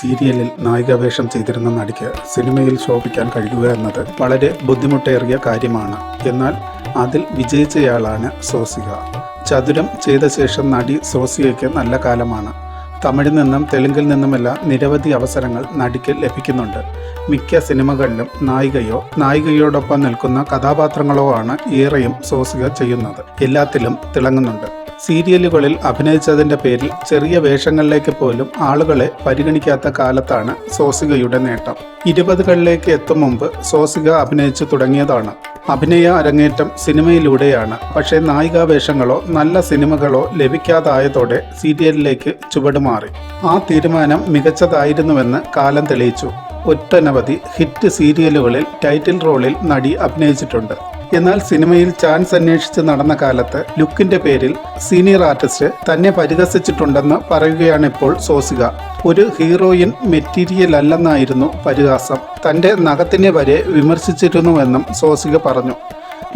സീരിയലിൽ നായികാവേഷം ചെയ്തിരുന്ന നടിക്ക് സിനിമയിൽ ശോഭിക്കാൻ കഴിയുക എന്നത് വളരെ ബുദ്ധിമുട്ടേറിയ കാര്യമാണ്. എന്നാൽ അതിൽ വിജയിച്ചയാളാണ് സോസിക. ചതുരം ചെയ്ത ശേഷം നടി സോസിയയ്ക്ക് നല്ല കാലമാണ്. തമിഴിൽ നിന്നും തെലുങ്കിൽ നിന്നുമെല്ലാം നിരവധി അവസരങ്ങൾ നടിക്ക് ലഭിക്കുന്നുണ്ട്. മിക്ക സിനിമകളിലും നായികയോ നായികയോടൊപ്പം നിൽക്കുന്ന കഥാപാത്രങ്ങളോ ആണ് ഏറെയും സോസിക ചെയ്യുന്നത്. എല്ലാത്തിലും തിളങ്ങുന്നുണ്ട്. സീരിയലുകളിൽ അഭിനയിച്ചതിന്റെ പേരിൽ ചെറിയ വേഷങ്ങളിലേക്ക് പോലും ആളുകളെ പരിഗണിക്കാത്ത കാലത്താണ് സോസികയുടെ നേട്ടം. ഇരുപതുകളിലേക്ക് എത്തും മുമ്പ് സോസിക അഭിനയിച്ചു തുടങ്ങിയതാണ്. അഭിനയ അരങ്ങേറ്റം സിനിമയിലൂടെയാണ്. പക്ഷേ നായികാവേഷങ്ങളോ നല്ല സിനിമകളോ ലഭിക്കാതായതോടെ സീരിയലിലേക്ക് ചുവടുമാറി ആ തീരുമാനം മികച്ചതായിരുന്നുവെന്ന് കാലം തെളിയിച്ചു. ഒട്ടനവധി ഹിറ്റ് സീരിയലുകളിൽ ടൈറ്റിൽ റോളിൽ നടി അഭിനയിച്ചിട്ടുണ്ട്. എന്നാൽ സിനിമയിൽ ചാൻസ് അന്വേഷിച്ച് നടന്ന കാലത്ത് ലുക്കിന്റെ പേരിൽ സീനിയർ ആർട്ടിസ്റ്റ് തന്നെ പരിഹസിച്ചിട്ടുണ്ടെന്ന് പറയുകയാണ് ഇപ്പോൾ സോസിക. ഒരു ഹീറോയിൻ മെറ്റീരിയൽ അല്ലെന്നായിരുന്നു പരിഹാസം. തന്റെ നഖത്തിനെ വരെ വിമർശിച്ചിരുന്നുവെന്നും സോസിക പറഞ്ഞു.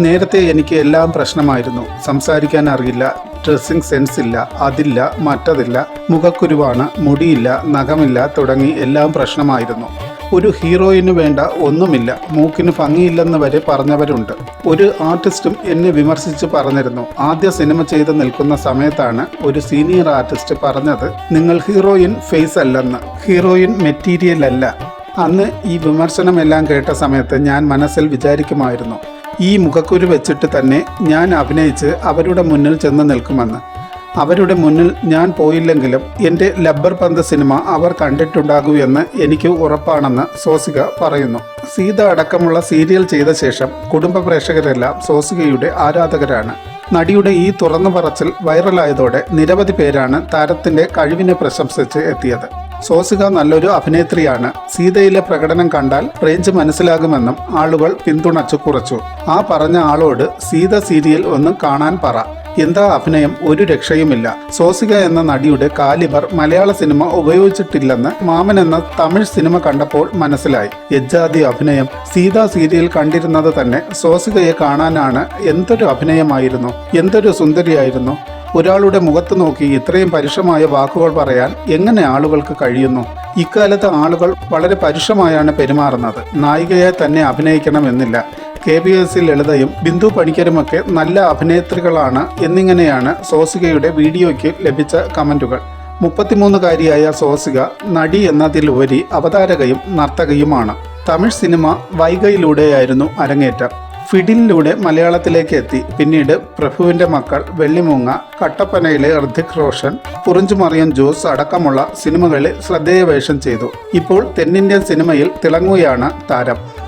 നേരത്തെ എനിക്ക് എല്ലാം പ്രശ്നമായിരുന്നു. സംസാരിക്കാൻ അറിയില്ല ഡ്രസ്സിംഗ് സെൻസ് ഇല്ല അതില്ല മറ്റതില്ല മുഖക്കുരുവാണ് മുടിയില്ല നഖമില്ല തുടങ്ങി എല്ലാം പ്രശ്നമായിരുന്നു. ഒരു ഹീറോയിന് വേണ്ട ഒന്നുമില്ല. മൂക്കിന് ഭംഗിയില്ലെന്ന് വരെ പറഞ്ഞവരുണ്ട്. ഒരു ആർട്ടിസ്റ്റും എന്നെ വിമർശിച്ച് പറഞ്ഞിരുന്നു. ആദ്യ സിനിമ ചെയ്ത് നിൽക്കുന്ന സമയത്താണ് ഒരു സീനിയർ ആർട്ടിസ്റ്റ് പറഞ്ഞത് നിങ്ങൾ ഹീറോയിൻ ഫേസ് അല്ലെന്ന്. ഹീറോയിൻ മെറ്റീരിയൽ അല്ല. അന്ന് ഈ വിമർശനമെല്ലാം കേട്ട സമയത്ത് ഞാൻ മനസ്സിൽ വിചാരിക്കുമായിരുന്നു ഈ മുഖക്കുരു വെച്ചിട്ട് തന്നെ ഞാൻ അഭിനയിച്ച് അവരുടെ മുന്നിൽ ചെന്ന് നിൽക്കുമെന്ന്. അവരുടെ മുന്നിൽ ഞാൻ പോയില്ലെങ്കിലും എന്റെ ലബ്ബർ പന്ത് സിനിമ അവർ കണ്ടിട്ടുണ്ടാകൂ എന്ന് എനിക്ക് ഉറപ്പാണെന്ന് സോസിക പറയുന്നു. സീത അടക്കമുള്ള സീരിയൽ ചെയ്ത ശേഷം കുടുംബ പ്രേക്ഷകരെല്ലാം സോസികയുടെ ആരാധകരാണ്. നടിയുടെ ഈ തുറന്നു പറച്ചിൽ വൈറലായതോടെ നിരവധി പേരാണ് താരത്തിന്റെ കഴിവിനെ പ്രശംസിച്ച് എത്തിയത്. സോസിക നല്ലൊരു അഭിനേത്രിയാണ്. സീതയിലെ പ്രകടനം കണ്ടാൽ റേഞ്ച് മനസ്സിലാകുമെന്നും ആളുകൾ പിന്തുണച്ചു കുറച്ചു. ആ പറഞ്ഞ ആളോട് സീത സീരിയൽ ഒന്ന് കാണാൻ പറ. എന്താ അഭിനയം? ഒരു രക്ഷയുമില്ല. സോസിക എന്ന നടിയുടെ കാലിബർ മലയാള സിനിമ ഉപയോഗിച്ചിട്ടില്ലെന്ന് മാമൻ എന്ന തമിഴ് സിനിമ കണ്ടപ്പോൾ മനസ്സിലായി. യജ്ജാതി അഭിനയം. സീത സീരിയൽ കണ്ടിരുന്നത് തന്നെ സോസികയെ കാണാനാണ് എന്തൊരു അഭിനയമായിരുന്നു. എന്തൊരു സുന്ദരിയായിരുന്നു. ഒരാളുടെ മുഖത്ത് നോക്കി ഇത്രയും പരുഷമായ വാക്കുകൾ പറയാൻ എങ്ങനെ ആളുകൾക്ക് കഴിയുന്നു? ഇക്കാലത്ത് ആളുകൾ വളരെ പരുഷമായാണ് പെരുമാറുന്നത്. നായികയെ തന്നെ അഭിനയിക്കണമെന്നില്ല. കെ ബി എസ് ലളിതയും ബിന്ദു പണിക്കരുമൊക്കെ നല്ല അഭിനേത്രികളാണ് എന്നിങ്ങനെയാണ് സോസികയുടെ വീഡിയോയ്ക്ക് ലഭിച്ച കമന്റുകൾ. മുപ്പത്തിമൂന്നുകാരിയായ സോസിക നടി എന്നതിലുപരി അവതാരകയും നർത്തകയുമാണ്. തമിഴ് സിനിമ വൈഗയിലൂടെയായിരുന്നു അരങ്ങേറ്റം. ഫിഡിലിലൂടെ മലയാളത്തിലേക്ക് എത്തി. പിന്നീട് പ്രഭുവിന്റെ മക്കൾ വെള്ളിമൂങ്ങ കട്ടപ്പനയിലെ ഹൃദിക് റോഷൻ പുറിഞ്ചുമറിയൻ ജോസ് അടക്കമുള്ള സിനിമകളിൽ ശ്രദ്ധേയ വേഷം ചെയ്തു. ഇപ്പോൾ തെന്നിന്ത്യൻ സിനിമയിൽ തിളങ്ങുകയാണ് താരം.